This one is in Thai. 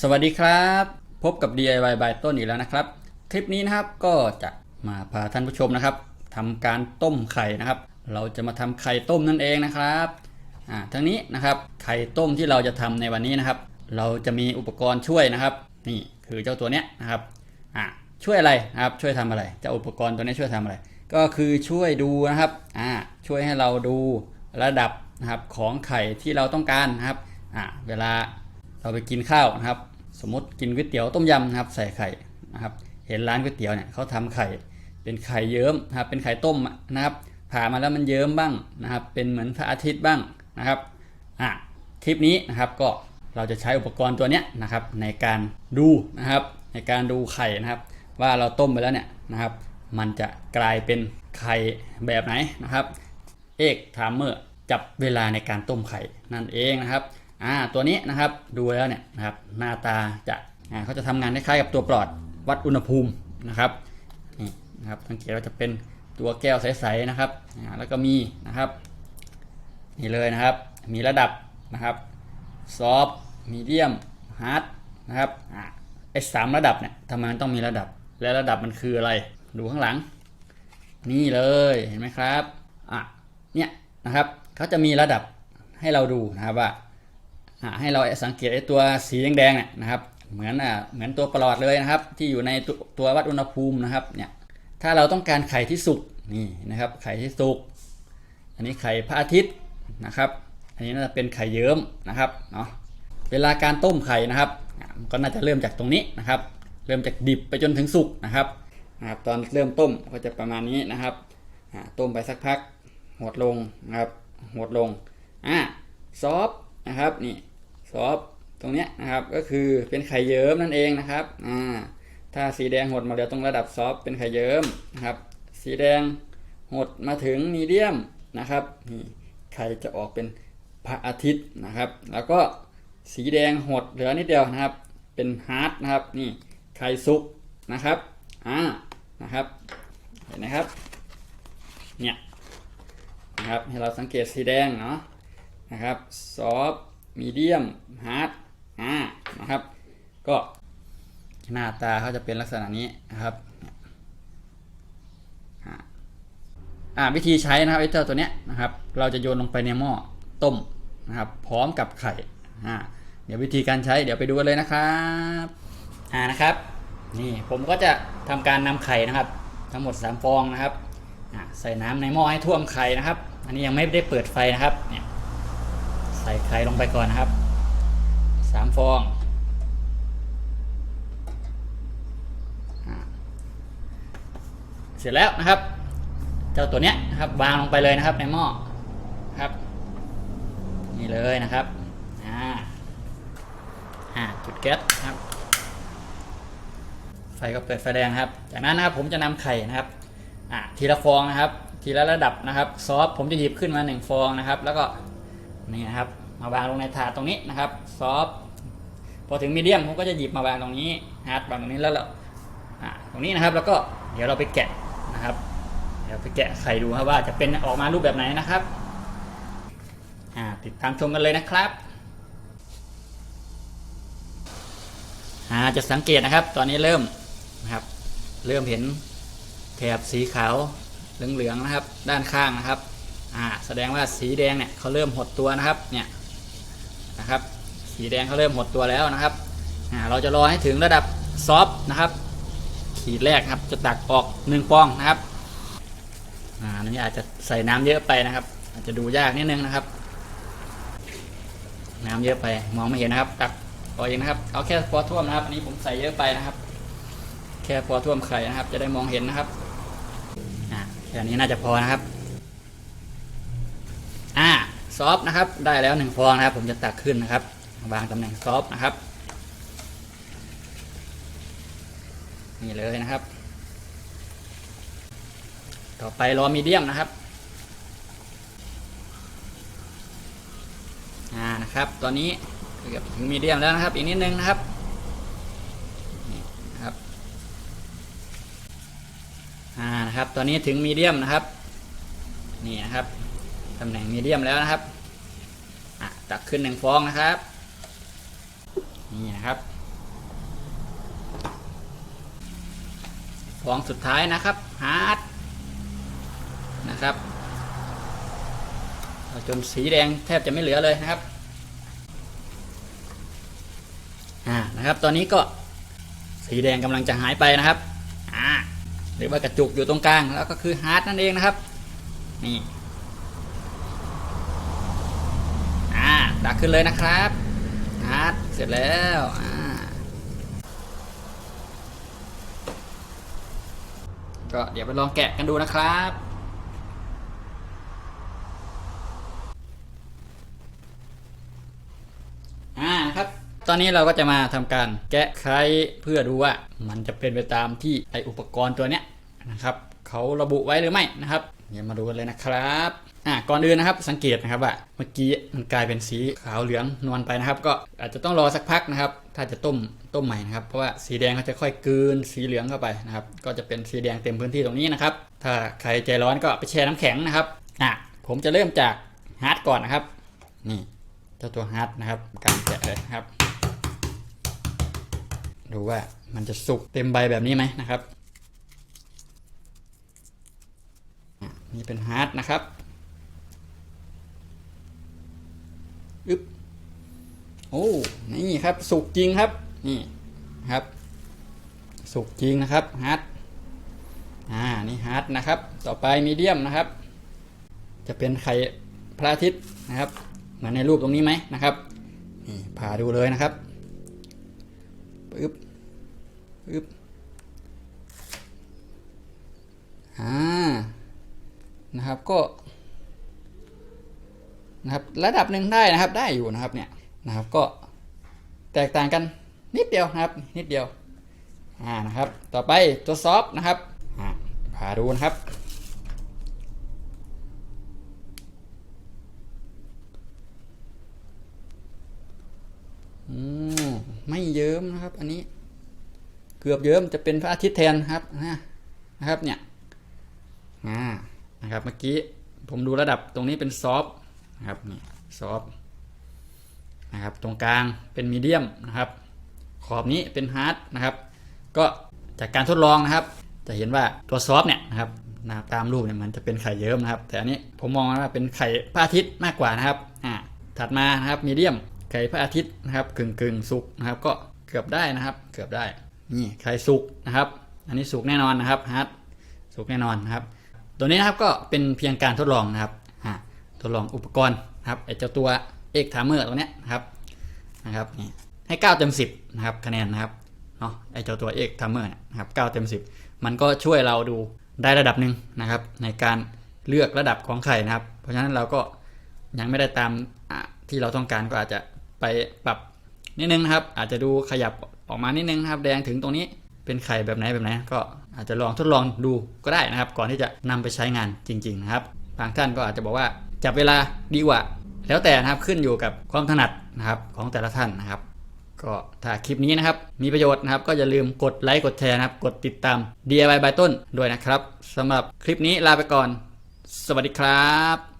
สวัสดีครับ พบกับ DIY by ต้นอีกแล้วนะครับ คลิปนี้นะครับก็จะมาพาท่านผู้ชมนะครับทำการต้มไข่นะครับ เราจะมาทำไข่ต้มนั่นเองนะครับอ่าทั้งนี้นะครับไข่ต้มที่เราจะทำในวันนี้นะครับ เราจะมีอุปกรณ์ช่วยนะครับ นี่คือเจ้าตัวเนี้ยนะครับอ่าช่วยอะไรนะครับช่วยทำอะไรเจ้าอุปกรณ์ตัวนี้ช่วยทำอะไร ก็คือช่วยดูนะครับอ่าช่วยให้เราดูระดับนะครับของไข่ที่เราต้องการนะครับอ่าเวลาเราไปกินข้าวนะครับ สมมติกินก๋วยเตี๋ยวต้มยำนะครับใส่ไข่นะครับเห็นร้านก๋วยเตี๋ยวเนี่ยเขาทำไข่เป็นไข่เยิ้มนะครับเป็นไข่ต้มนะครับผ่ามาแล้วมันเยิ้มบ้างนะครับเป็นเหมือนพระอาทิตย์บ้างนะครับอะคลิปนี้นะครับก็เราจะใช้อุปกรณ์ตัวเนี้ยนะครับในการดูนะครับในการดูไข่นะครับ ว่าเราต้มไปแล้วเนี่ยนะครับ มันจะกลายเป็นไข่แบบไหนนะครับ เอกถามเมื่อจับเวลาในการต้มไข่นั่นเองนะครับ อ่าตัวนี้นะครับดูแล้วเนี่ยนะครับหน้าตาจะอ่าเขาจะทำงานคล้ายๆกับตัวปลอดวัดอุณหภูมินะครับนี่นะครับสังเกตว่าจะเป็นตัวแก้วใสๆนะครับอ่าแล้วก็มีนะครับนี่เลยนะครับมีระดับนะครับซอฟมีเดียมฮาร์ดนะครับอ่าไอ้สามระดับเนี่ยทำไมมันต้องมีระดับ และระดับมันคืออะไร ดูข้างหลัง นี่เลยเห็นไหมครับอะเนี่ยนะครับเขาจะมีระดับให้เราดูนะครับว่าอ่า ให้เราสังเกตไอ้ตัวสีแดงๆเนี่ยนะครับ เหมือนอ่าเหมือนตัวปลอดเลยนะครับ ที่อยู่ในตัวตัววัดอุณหภูมินะครับเนี่ยถ้าเราต้องการไข่ที่สุกนี่นะครับ ไข่ที่สุกอันนี้ไข่พระอาทิตย์นะครับ อันนี้น่าจะเป็นไข่เยิ้มนะครับเนาะเวลาการต้มไข่นะครับก็น่าจะเริ่มจากตรงนี้นะครับ เริ่มจากดิบไปจนถึงสุกนะครับนะครับ ตอนเริ่มต้มก็จะประมาณนี้นะครับต้มไปสักพักหดลงนะครับหดลงอ่าซอฟ นะครับนี่ซอฟตรงเนี้ยนะครับก็คือเป็นไข่เยิ้มนั่นเองนะครับอ่าถ้าสีแดงหดมาเหลือตรงระดับซอฟเป็นไข่เยิ้มนะครับสีแดงหดมาถึงมีเดียมนะครับนี่ไข่จะออกเป็นพระอาทิตย์นะครับ แล้วก็สีแดงหดเหลือนิดเดียวนะครับ เป็นฮาร์ดนะครับนี่ไข่สุกนะครับอ่านะครับเห็นไหมครับเนี่ยนะครับให้เราสังเกตสีแดงเนาะ นะครับซอฟมีเดียมฮาร์ดอ่านะครับ ก็หน้าตาเขาจะเป็นลักษณะนี้นะครับอ่าวิธีใช้นะครับไอ้เจ้าตัวเนี้ยนะครับ เราจะโยนลงไปในหม้อต้มนะครับ พร้อมกับไข่อ่าเดี๋ยววิธีการใช้เดี๋ยวไปดูกันเลยนะครับอ่านะครับ นี่ผมก็จะทำการนำไข่นะครับ ทั้งหมด 3 ฟองนะครับใส่น้ำในหม้อให้ท่วมไข่นะครับ อันนี้ยังไม่ได้เปิดไฟนะครับเนี่ย ส่ไข่ลงไปก่อนนะครับสามฟองเสร็จแล้วนะครับ เจ้าตัวเนี้ยนะครับวางลงไปเลยนะครับในหม้อครับ นี่เลยนะครับอ่าอ่าจุดแก๊สครับ ไฟก็เปิดไฟแดงครับ จากนั้นนะครับผมจะนำไข่นะครับอ่าทีละฟองนะครับ ทีละระดับนะครับ ซอสผมจะหยิบขึ้นมาหนึ่งฟองนะครับ แล้วก็ นี่นะครับ มาวางลงในถาดตรงนี้นะครับซอฟพอถึงมีเดียมผมก็จะหยิบมาวางตรงนี้ฮาร์ดวางตรงนี้แล้วเราตรงนี้นะครับแล้วก็เดี๋ยวเราไปแกะนะครับ เดี๋ยวไปแกะไข่ดูครับว่าจะเป็นออกมารูปแบบไหนนะครับติดตามชมกันเลยนะครับจะสังเกตนะครับ ตอนนี้เริ่มนะครับ เริ่มเห็นแถบสีขาวเหลืองๆนะครับ ด้านข้างนะครับ อ่าแสดงว่าสีแดงเนี่ยเขาเริ่มหดตัวนะครับเนี่ยนะครับ สีแดงเขาเริ่มหดตัวแล้วนะครับอ่าเราจะรอให้ถึงระดับซอฟต์นะครับ ขีดแรกครับจะตักออกหนึ่งฟองนะครับอ่าอันนี้อาจจะใส่น้ำเยอะไปนะครับ อาจจะดูยากนิดนึงนะครับ น้ำเยอะไปมองไม่เห็นนะครับ ตักพอเองนะครับเอาแค่พอท่วมนะครับ อันนี้ผมใส่เยอะไปนะครับ แค่พอท่วมไข่นะครับ จะได้มองเห็นนะครับอ่าแค่นี้น่าจะพอนะครับ ซอฟต์นะครับ ได้แล้วหนึ่งฟองนะครับ ผมจะตักขึ้นนะครับ วางตำแหน่งซอฟต์นะครับ นี่เลยนะครับ ต่อไปรอมีเดียมนะครับอ่านะครับ ตอนนี้เกือบถึงมีเดียมแล้วนะครับ อีกนิดนึงนะครับนี่นะครับอ่านะครับ ตอนนี้ถึงมีเดียมนะครับ นี่นะครับ ตำแหน่งมีเดียมแล้วนะครับตักขึ้นหนึ่งฟองนะครับ นี่นะครับ ฟองสุดท้ายนะครับฮาร์ดนะครับจนสีแดงแทบจะไม่เหลือเลยนะครับอ่านะครับ ตอนนี้ก็สีแดงกำลังจะหายไปนะครับอ่าหรือว่ากระจุกอยู่ตรงกลางแล้วก็คือฮาร์ดนั่นเองนะครับนี่ อ่าตักขึ้นเลยนะครับฮาร์ดเสร็จแล้วก็เดี๋ยวไปลองแกะกันดูนะครับอ่านะครับตอนนี้เราก็จะมาทำการแกะไขเพื่อดูว่ามันจะเป็นไปตามที่ไออุปกรณ์ตัวเนี้ยนะครับเขาระบุไว้หรือไม่นะครับ เดี๋ยวมาดูกันเลยนะครับอ่าก่อนอื่นนะครับสังเกตนะครับว่าเมื่อกี้มันกลายเป็นสีขาวเหลืองนวลไปนะครับ ก็อาจจะต้องรอสักพักนะครับ ถ้าจะต้มต้มใหม่นะครับ เพราะว่าสีแดงเขาจะค่อยกลืนสีเหลืองเข้าไปนะครับ ก็จะเป็นสีแดงเต็มพื้นที่ตรงนี้นะครับ ถ้าใครใจร้อนก็ไปแช่น้ำแข็งนะครับอะผมจะเริ่มจากฮาร์ดก่อนนะครับ นี่เจ้าตัวฮาร์ดนะครับการแกะเลยนะครับดูว่ามันจะสุกเต็มใบแบบนี้ไหมนะครับอะ นี่เป็นฮาร์ดนะครับอึ๊บโอ้ นี่ครับ สุกจริงครับ นี่ครับ สุกจริงนะครับฮาร์ดอ่า นี่ฮาร์ดนะครับ ต่อไปมีเดียมนะครับ จะเป็นไข่พระอาทิตย์นะครับ เหมือนในรูปตรงนี้ไหมนะครับ นี่ผ่าดูเลยนะครับปึ๊บปึ๊บอ่า นะครับก็นะครับระดับหนึ่งได้นะครับได้อยู่นะครับเนี่ยนะครับก็แตกต่างกันนิดเดียวนะครับนิดเดียวอ่านะครับต่อไปตัวซอฟต์นะครับอ่าผ่าดูนะครับอืมไม่เยิ้มนะครับอันนี้เกือบเยิ้มจะเป็นพระอาทิตย์แทนครับนะนะครับเนี่ยอ่า นะครับเมื่อกี้ผมดูระดับตรงนี้เป็นซอฟต์นะครับนี่ซอฟต์นะครับตรงกลางเป็นมีเดียมนะครับ ขอบนี้เป็นฮาร์ดนะครับ ก็จากการทดลองนะครับ จะเห็นว่าตัวซอฟต์เนี่ยนะครับนะตามรูปเนี่ยมันจะเป็นไข่เยิ้มนะครับ แต่อันนี้ผมมองว่าเป็นไข่พระอาทิตย์มากกว่านะครับอ่าถัดมานะครับมีเดียมไข่พระอาทิตย์นะครับกึ่งกึ่งสุกนะครับ ก็เกือบได้นะครับ เกือบได้นี่ไข่สุกนะครับ อันนี้สุกแน่นอนนะครับฮาร์ดสุกแน่นอนนะครับ ตัวนี้นะครับก็เป็นเพียงการทดลองนะครับทดลองอุปกรณ์นะครับไอเจ้าตัวเอกทามเมอร์ตัวเนี้ยนะครับนะครับนี่ให้9เต็ม10นะครับคะแนนนะครับเนาะไอเจ้าตัวเอกทามเมอร์นะครับ9เต็ม10 มันก็ช่วยเราดูได้ระดับหนึ่งนะครับ ในการเลือกระดับของไข่นะครับ เพราะฉะนั้นเราก็ยังไม่ได้ตามที่เราต้องการก็อาจจะไปปรับนิดนึงนะครับ อาจจะดูขยับออกมานิดนึงนะครับ แดงถึงตรงนี้เป็นไข่แบบไหนแบบไหนก็ อาจจะลองทดลองดูก็ได้นะครับ ก่อนที่จะนำไปใช้งานจริง ๆ นะครับ บางท่านก็อาจจะบอกว่าจับเวลาดีกว่า แล้วแต่นะครับขึ้นอยู่กับความถนัดนะครับของแต่ละท่านนะครับ ก็ถ้าคลิปนี้นะครับมีประโยชน์นะครับ ก็อย่าลืมกดไลค์กดแชร์นะครับ กดติดตาม DIY by ต้นด้วยนะครับสำหรับคลิปนี้ลาไปก่อน สวัสดีครับ